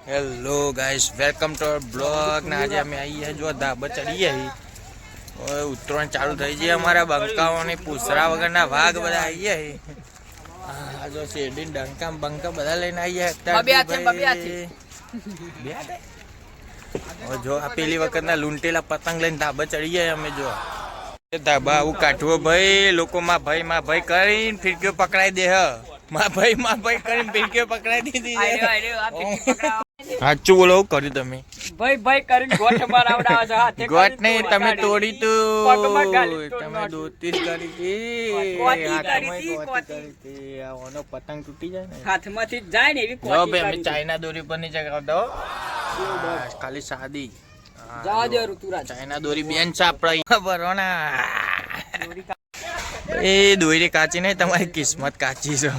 Hello guys welcome to our blog ને આજે અમે આવીએ જો ધાબા ચડીએ હવે ઉત્તરાયણ ચાલુ થઈ છે અમારા બંકાઓની. પૂસરા વગરના વાઘ બધા આવીએ આ જો શેરડી ડંકા બંકા બધા લઈને આવીએ જો આ પેલી વખતના લૂંટેલા પતંગ લઈને ધાબા ચડીએ અમે જો ધાબા આવું કાઢવો ભાઈ. લોકો માં ભાઈ માં ભાઈ કરીને ફિરકીઓ પકડાઈ દે હ. માં ભાઈ માં ભાઈ કરીને ફિરકીઓ પકડાઈ દીધી સાચું બોલો કર્યું તમે? ભાઈ ભાઈ કરીને ગોઠ મરાવડાવે છો હાથે ગોઠ નહીં તમે તોડી. તું તમે દોતી કરી હતી. કોટી કરી હતી. કરી. આ ઓનો પતંગ તૂટી જાય ને. હાથમાંથી જાય ને એવી કોટી બે અમે ચાઇના દોરી પર નહીં જગાવ દો ખાલી સાદી. જા જો. ઋતુરા ચાઇના દોરી બેન છે દોરી કા- એ દોરી કાચી નહીં તમારી કિસ્મત કાચી છે.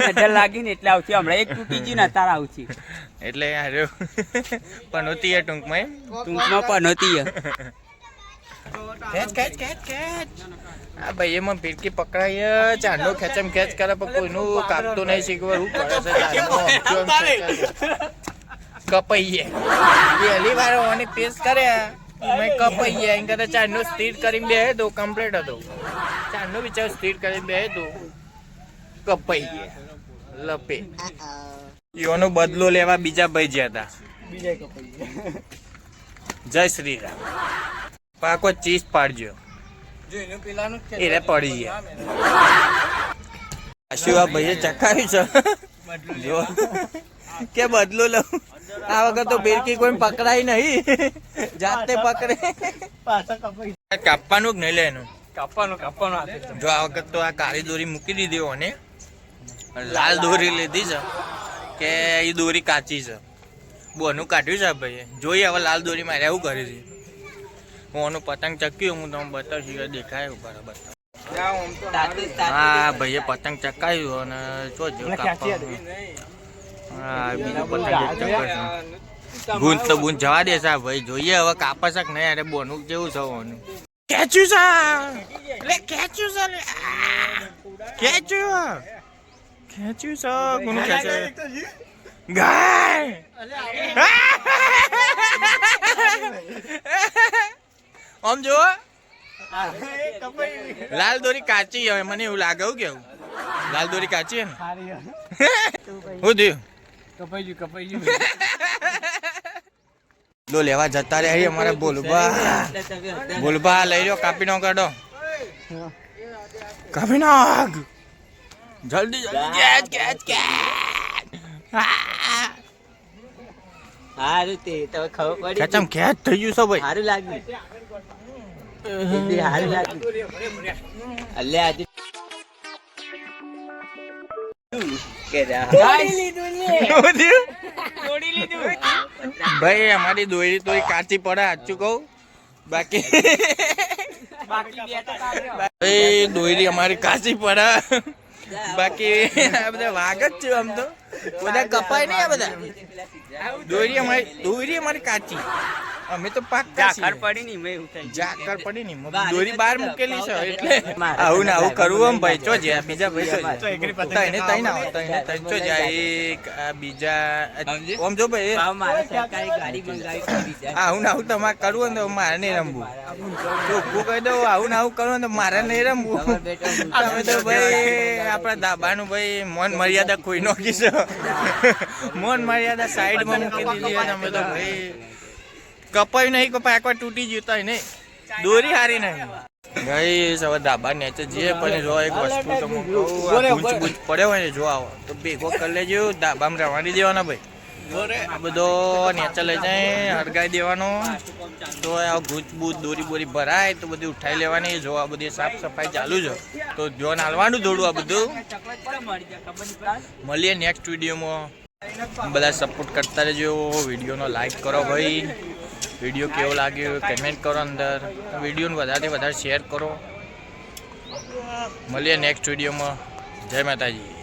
નજર લાગી ને એટલે આવતી હમણાં. એક તૂટી ગઈ ને તારા આવતી એટલે પણ હોતી એ ટૂંકમાં એમ. ટૂંકમાં પણ હતી ખેંચ ખેંચ ખેંચ ખેંચ. આ ભાઈ એમાં ફિરકી પકડાય ચાંદો ખેંચમ ખેંચ કરે પણ કોઈનું કાપતું નહીં શીખવા હું પડે છે ચાંદો. કપાઈએ. પહેલી વાર ઓની પેસ કરે મેં કપાઈએ. એમ કરતા ચાંદો સ્થિર કરીને બે તો કમ્પ્લીટ હતો. ચાંદો બિચારો સ્થિર કરીને બે તો ગયા. લપે. એનો બદલો લેવા બીજા ભાઈ જ્યા હતા. જય શ્રી રામ પાકો ચીજ પાડજો. એટલે પડી ગયા. શું આ ભાઈએ ચકાવ્યું છે. જો. કે બદલો લઉં? આ વખત તો બેરકી કોઈ પકડાય નહીં. જાતે પકડે. કાપવાનું જ નહીં લે એનું કાપવાનું કાપવાનું જો આ વખત તો આ કાળી દોરી મૂકી દીધી ઓને. લાલ દોરી લીધી છે કે એ દોરી કાચી છે. બોનું કાઢ્યું છે ભાઈએ. જોઈએ હવે લાલ દોરી મારે એવું કરી છે. હું આનું પતંગ ચક્યું હું તમને બતાવશું દેખાય બરાબર. હા ભાઈએ પતંગ ચકાવ્યું અને જો જો હા બીજું પતંગ ચકાવશું. ગુંજ તો ગુંજ જવા દે સા ભાઈ. જોઈએ હવે કાપે શક કે નહીં અરે બોનું કેવું છે ઓનું? ખેંચ્યું છે. લે છે લે. આ. ખેંચ્યું છે કોનું ખેંચે. ગાય આમ જો લાલ દોરી કાચી હોય મને એવું લાગે કેવું? લાલ દોરી કાચી હે ને? હું. થયું? કપાઈ ગયું કપાઈ ગયું. લો લેવા જતા રહ્યા છીએ અમારા બોલબા. બોલબા લઈ લો કાપી નો કાઢો કાપી નાખ જલ્દી જલ્દી કેચ કેચ કેચ. હારું તે તમે ખબર પડી કેચમ કેચ થઈ ગયું છે ભાઈ. હારું લાગ્યું. હારું લાગ્યું. અલ્લે આજે ભાઈ અમારી દોરી તો કાચી પડે સાચું કહું. બાકી ભાઈ દોરી અમારી કાચી પડે. બાકી આ બધા વાઘ જ છે આમ તો. બધા કપાય નહીં આ બધા. દોરી અમારી દોરી અમારી કાચી. અમે તો પાક જાકર પડી ની મે ઉઠાઈ જાકર પડી ની દોરી બહાર મૂકેલી છે એટલે આવું ને આવું કરવું એમ ભાઈ. ચો જે બીજા ભાઈ ચો જ્યાં. તઈને તઈને આવો તઈને તઈ ચો જાય એક બીજા ઓમ જો ભાઈ મારે સરકારી ગાડી મંગાવી કરી આવું ને આવું તમારે કરવું ને તો મારે નહીં રમવું. ચોખ્ખું કહી દઉં આવું ને આવું કરવું ને તો મારે નહીં રમવું. તમે તો ભાઈ આપણા ધાબાનું ભાઈ મોન મર્યાદા કોઈ નો કીશો મોન મર્યાદા સાઈડમાં મૂકી દીધી તમે તો ભાઈ કપાયું નહીં કપાય આખવા તૂટી ગયું હોય નહીં. દોરી હારી નહીં. ભાઈ હવે ધાબા નીચે જઈએ પણ જો એક વસ્તુ તમને ગુંચ ગુંચ પડ્યો હોય ને જો આવો તો ભેગો કરી લેજો ધાબામાં રવાની દેવાના ભાઈ. આ બધો નેચર લઈ જાય હળગાઈ દેવાનો. તો આ ગુંચ બૂચ દોરી બોરી ભરાય તો બધી ઉઠાઈ લેવાની જો આ બધી સાફ સફાઈ ચાલુ છે. તો જો નાલવાનું દોડું આ બધું. મળીએ નેક્સ્ટ વિડીયોમાં બધા સપોર્ટ કરતા રહેજો વિડીયોનો લાઈક કરો ભાઈ. વીડિયો કેવો લાગ્યો કમેન્ટ કરો અંદર. વિડીયોને વધારે વધારે શેર કરો. મળીએ નેક્સ્ટ વિડીયોમાં. જય માતાજી.